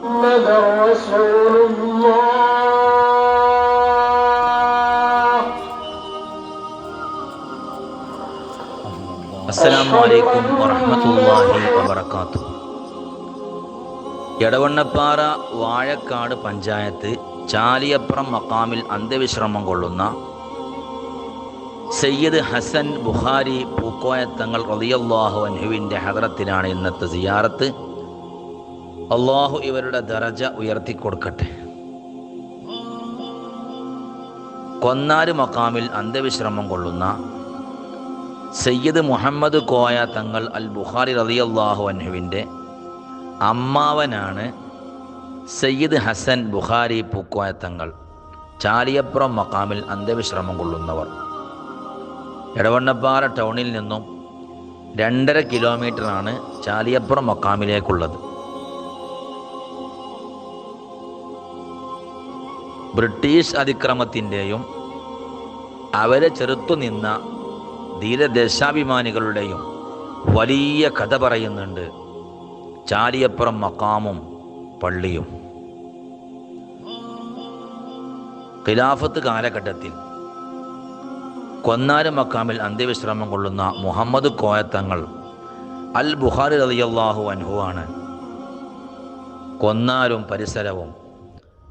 محمد رسول الله അസ്സലാമു അലൈക്കും വറഹ്മത്തുള്ളാഹി വബറകാതുഹു എടവണ്ണപ്പാറ വാഴക്കാട് പഞ്ചായത്ത് ചാലിയപ്പുറം മക്കാമിൽ അന്ത്യവിശ്രമം കൊള്ളുന്ന സയ്യിദ് ഹസൻ ബുഖാരി പൂക്കോയത്തങ്ങൾ റളിയല്ലാഹു അൻഹുവിൻ്റെ ഹദറത്തിലാണ് ഇന്നത്തെ സിയാറത്ത് അള്ളാഹു ഇവരുടെ ദറജ ഉയർത്തി കൊടുക്കട്ടെ. കൊന്നാര് മക്കാമിൽ അന്ത്യവിശ്രമം കൊള്ളുന്ന സയ്യിദ് മുഹമ്മദ് കോയ തങ്ങൾ അൽ ബുഖാരി റളിയല്ലാഹു അൻഹുവിന്റെ അമ്മാവനാണ് സയ്യിദ് ഹസൻ ബുഖാരി പൂക്കോയ തങ്ങൾ. ചാലിയപ്പുറം മക്കാമിൽ അന്ത്യവിശ്രമം കൊള്ളുന്നവർ. എടവണ്ണപ്പാറ ടൗണിൽ നിന്നും രണ്ടര കിലോമീറ്ററാണ് ചാലിയപ്പുറം മക്കാമിലേക്കുള്ളത്. ബ്രിട്ടീഷ് അതിക്രമത്തിന്റെയും അവരെ ചെറുത്തുനിന്ന ധീരദേശാഭിമാനികളുടെയും വലിയ കഥ പറയുന്നുണ്ട് ചാലിയപ്പുറം മക്കാമും പള്ളിയും. ഖിലാഫത്ത് കാലഘട്ടത്തിൽ കൊന്നാരം മക്കാമിൽ അന്ത്യവിശ്രമം കൊള്ളുന്ന മുഹമ്മദ് കോയത്തങ്ങൾ അൽ ബുഖാരി റളിയല്ലാഹു അൻഹു ആണ്. കൊന്നാരും പരിസരവും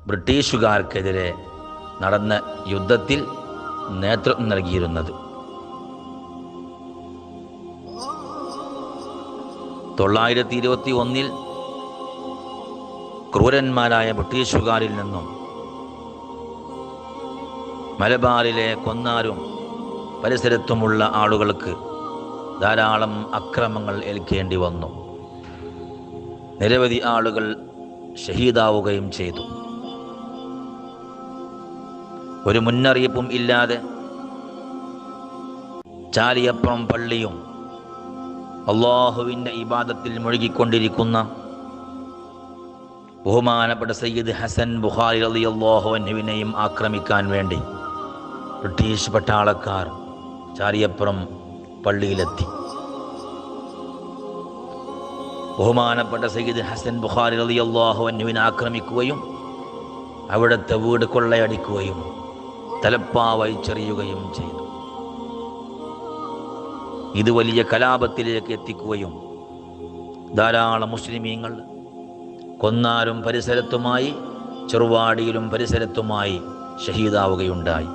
ബ്രിട്ടീഷുകാർക്കെതിരെ നടന്ന യുദ്ധത്തിൽ നേതൃത്വം നൽകിയിരുന്നത്. തൊള്ളായിരത്തി ഇരുപത്തി ഒന്നിൽ ക്രൂരന്മാരായ ബ്രിട്ടീഷുകാരിൽ നിന്നും മലബാറിലെ കൊന്നാരും പരിസരത്തുമുള്ള ആളുകൾക്ക് ധാരാളം അക്രമങ്ങൾ ഏൽക്കേണ്ടി വന്നു. നിരവധി ആളുകൾ ഷഹീദാവുകയും ചെയ്തു. ഒരു മുന്നറിയിപ്പും ഇല്ലാതെ ചാലിയപ്പുറം പള്ളിയും അള്ളാഹുവിന്റെ ഇബാദത്തിൽ മുഴുകിക്കൊണ്ടിരിക്കുന്ന ബഹുമാനപ്പെട്ട സയ്യിദ് ഹസൻ ബുഹാരി അലി അള്ളാഹുവിനെയും ആക്രമിക്കാൻ വേണ്ടി ബ്രിട്ടീഷ് പട്ടാളക്കാർ ചാരിയപ്പുറം പള്ളിയിലെത്തി. ബഹുമാനപ്പെട്ട സയ്യിദ് ഹസൻ ബുഹാരി അലി അള്ളാഹുവിനെ ആക്രമിക്കുകയും അവിടുത്തെ വീട് കൊള്ളയടിക്കുകയും തലപ്പാവായി ചെറിയുകയും ചെയ്തു. ഇത് വലിയ കലാപത്തിലേക്ക് എത്തിക്കുകയും ധാരാളം മുസ്ലിമീങ്ങൾ കൊന്നാരും പരിസരത്തുമായി ചെറുവാടിയിലും പരിസരത്തുമായി ഷഹീദാവുകയുണ്ടായി.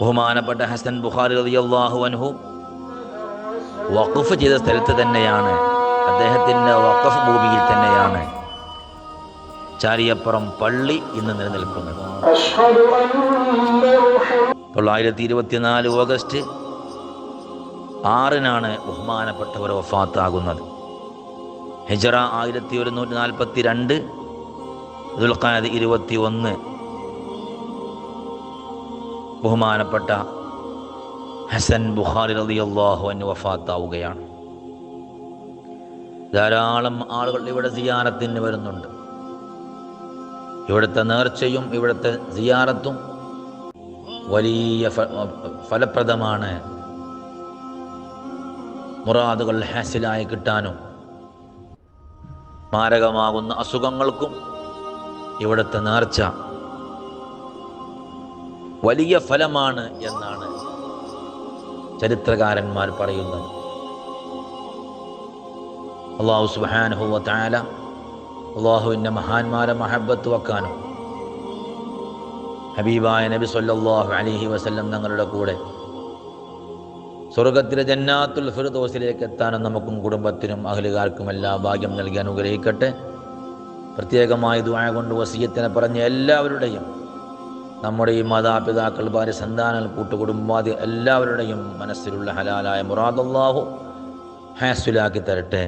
ബഹുമാനപ്പെട്ട ഹസൻ ബുഖാരി റളിയല്ലാഹു അൻഹു വഖഫ് ചെയ്ത സ്ഥലത്ത് തന്നെയാണ്. അദ്ദേഹത്തിന്റെ വഖഫ് ഭൂമിയിൽ തന്നെയാണ്. ചാരിയപ്പുറം പള്ളി ഇന്ന് നിലനിൽക്കുന്നത്. തൊള്ളായിരത്തി ഇരുപത്തിനാല് ഓഗസ്റ്റ് ആറിനാണ് ബഹുമാനപ്പെട്ടവർ വഫാത്താകുന്നത്. ഹിജറ ആയിരത്തി ഒരുന്നൂറ്റി നാൽപ്പത്തി രണ്ട് ദുൽഖാദ് ഇരുപത്തി ഒന്ന് ബഹുമാനപ്പെട്ട ഹസൻ ബുഖാരി റതി അള്ളാഹുവിന് വഫാത്താവുകയാണ്. ധാരാളം ആളുകൾ ഇവിടെ സിയാനത്തിന് വരുന്നുണ്ട്. ഇവിടുത്തെ നേർച്ചയും ഇവിടുത്തെ സിയാറത്തും വലിയ ഫലപ്രദമാണ്. മുറാദുകൾ ഹാസിലായി കിട്ടാനും മാരകമാകുന്ന അസുഖങ്ങൾക്കും ഇവിടുത്തെ നേർച്ച വലിയ ഫലമാണ് എന്നാണ് ചരിത്രകാരന്മാർ പറയുന്നത്. അള്ളാഹു സുബാനുഹുവ അള്ളാഹുവിന്റെ മഹാന്മാരെ മഹബത്ത് വെക്കാനും ഹബീബായ നബി സല്ലാഹു അലൈഹി വസ്ല്ലം തങ്ങളുടെ കൂടെ സ്വർഗത്തിലെ ജന്നാത്തുൽ ഫിർദോസിലേക്ക് എത്താനും നമുക്കും കുടുംബത്തിനും അഹലുകാർക്കും എല്ലാ ഭാഗ്യം നൽകി അനുഗ്രഹിക്കട്ടെ. പ്രത്യേകമായി ദുആ കൊണ്ട് വസീയത്തിനെ പറഞ്ഞ എല്ലാവരുടെയും നമ്മുടെ ഈ മാതാപിതാക്കൾ ഭാര്യ സന്താനങ്ങൾ കൂട്ടുകുടുംബാദി എല്ലാവരുടെയും മനസ്സിലുള്ള ഹലാലായ മുറാദല്ലാഹു ഹാസുലാക്കി തരട്ടെ.